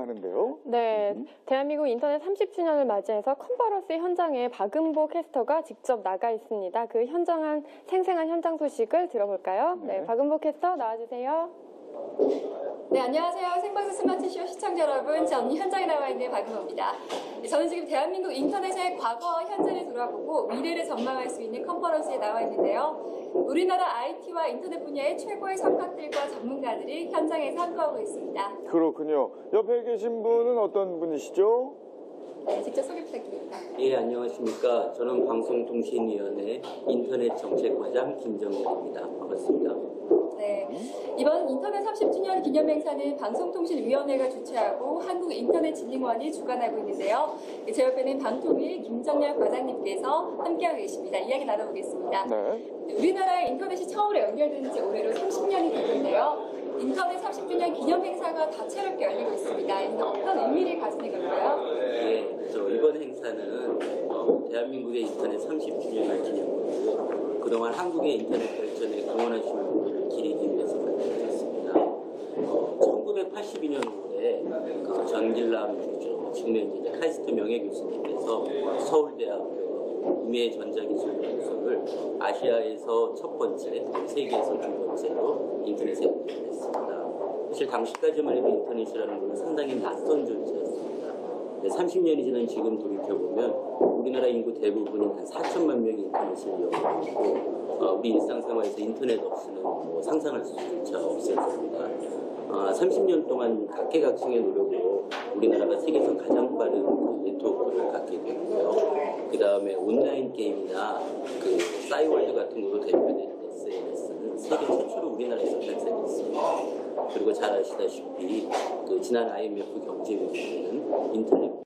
하는데요. 네, 대한민국 인터넷 30주년을 맞이해서 컨퍼런스 현장에 박은보 캐스터가 직접 나가 있습니다. 그 현장한 생생한 현장 소식을 들어볼까요? 네, 네. 박은보 캐스터 나와주세요. 네, 안녕하세요. 생방송 스마트쇼 시청자 여러분. 저는 현장에 나와 있는 박은호입니다. 네, 저는 지금 대한민국 인터넷의 과거와 현재를 돌아보고 미래를 전망할 수 있는 컨퍼런스에 나와 있는데요. 우리나라 IT와 인터넷 분야의 최고의 석학들과 전문가들이 현장에서 함께하고 있습니다. 그렇군요. 옆에 계신 분은 어떤 분이시죠? 네, 직접 소개 부탁드립니다. 예, 안녕하십니까. 저는 방송통신위원회 인터넷 정책과장 김정렬입니다. 반갑습니다. 네, 이번 인터넷 30주년 기념 행사는 방송통신위원회가 주최하고 한국인터넷진흥원이 주관하고 있는데요. 제 옆에는 방통위 김정렬 과장님께서 함께하고 계십니다. 이야기 나눠보겠습니다. 네. 우리나라의 인터넷이 처음으로 연결된 지 올해로 30년이 됐는데요. 인터넷 30주년 기념 행사가 다채롭게 열리고 있습니다. 이는 어떤 의미를 가지는 걸까요? 예, 저 이번 행사는 어, 대한민국의 인터넷 30주년을 기념으로 그동안 한국의 인터넷 발전에 공헌하신 분들을 기리기 위해서 만들어졌습니다. 어, 1982년도에 그 전길남 교수, 지금의 이제 카이스트 명예교수님께서 서울대학교 임해 전자기술연구소를 아시아에서 첫 번째, 세계에서 두 번째로 인터넷에 연결했습니다. 사실 당시까지만 해도 인터넷이라는 것은 상당히 낯선 존재였습니다. 30년이 지난 지금 돌이켜보면 우리나라 인구 대부분이 한 4천만 명이 인터넷을 이용하고 있고 어, 우리 일상생활에서 인터넷 없이는 뭐 상상할 수조차 없을 겁니다. 어, 30년 동안 각계각층의 노력으로 우리나라가 세계에서 가장 빠른 그 네트워크를 갖게 됐고요. 그 다음에 온라인 게임이나 그 싸이월드 같은 걸로 대표되는 SNS는 세계 최초로 우리나라에서 발생했습니다. 그리고 잘 아시다시피 그 지난 IMF 경제 위기에는 인터넷